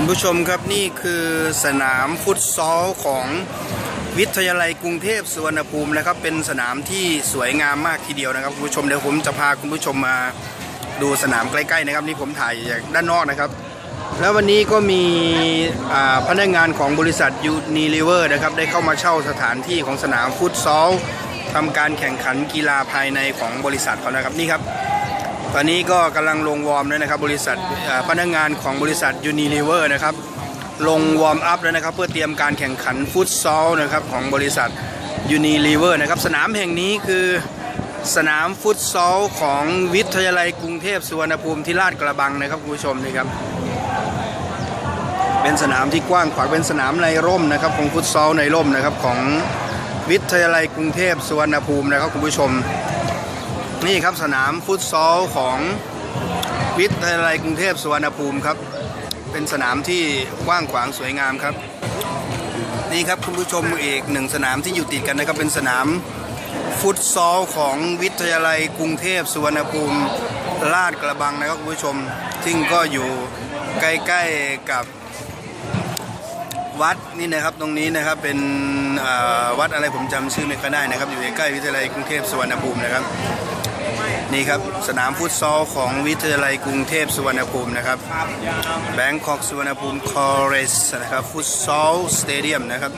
คุณผู้ชมครับนี่คือสนามฟุตซอลของวิทยาลัยกรุงเทพสุวรรณภูมินะครับ เป็นสนามที่สวยงามมากทีเดียวนะครับคุณผู้ชมเดี๋ยวผมจะพาคุณผู้ชมมาดูสนามใกล้ๆนะครับนี่ผมถ่ายจากด้านนอกนะครับ แล้ววันนี้ก็มีพนักงานของบริษัทยูนิลิเวอร์นะครับได้เข้ามาเช่าสถานที่ของสนามฟุตซอลทำการแข่งขันกีฬาภายในของบริษัทเขานะครับนี่ครับ ตอนนี้ก็กำลังลงวอร์มแล้วนะครับบริษัทพนักงานของบริษัทยูนิลิเวอร์นะครับลงวอร์มอัพแล้วนะครับ เพื่อเตรียมการแข่งขันฟุตซอลนะครับของบริษัทยูนิลิเวอร์นะครับสนามแห่งนี้คือสนามฟุตซอลของวิทยาลัยกรุงเทพสุวรรณภูมิที่ลาดกระบังนะครับคุณผู้ชมนี่ครับเป็นสนามที่กว้างขวางเป็นสนามในร่มนะครับของฟุตซอลในร่มนะครับของวิทยาลัยกรุงเทพสุวรรณภูมินะครับคุณผู้ชม นี่ครับสนามฟุตซอลของวิทยาลัยกรุงเทพสุวรรณภูมิครับ เป็นสนามที่กว้างขวางสวยงามครับ นี่ครับคุณผู้ชมอีกหนึ่งสนามที่อยู่ติดกันนะครับเป็นสนามฟุตซอลของวิทยาลัยกรุงเทพสุวรรณภูมิลาดกระบังนะครับคุณผู้ชม ซึ่งก็อยู่ใกล้ๆกับวัดนี่นะครับตรงนี้นะครับเป็นวัดอะไรผมจำชื่อไม่ค่อยได้นะครับ อยู่ใกล้วิทยาลัยกรุงเทพสุวรรณภูมินะครับ นี่ครับสนามฟุตซอลของวิทยาลัยกรุงเทพสุวรรณภูมินะครับแบงคอกสุวรรณภูมิคอร์เรสนะครับฟุตซอลสเตเดียมนะครับ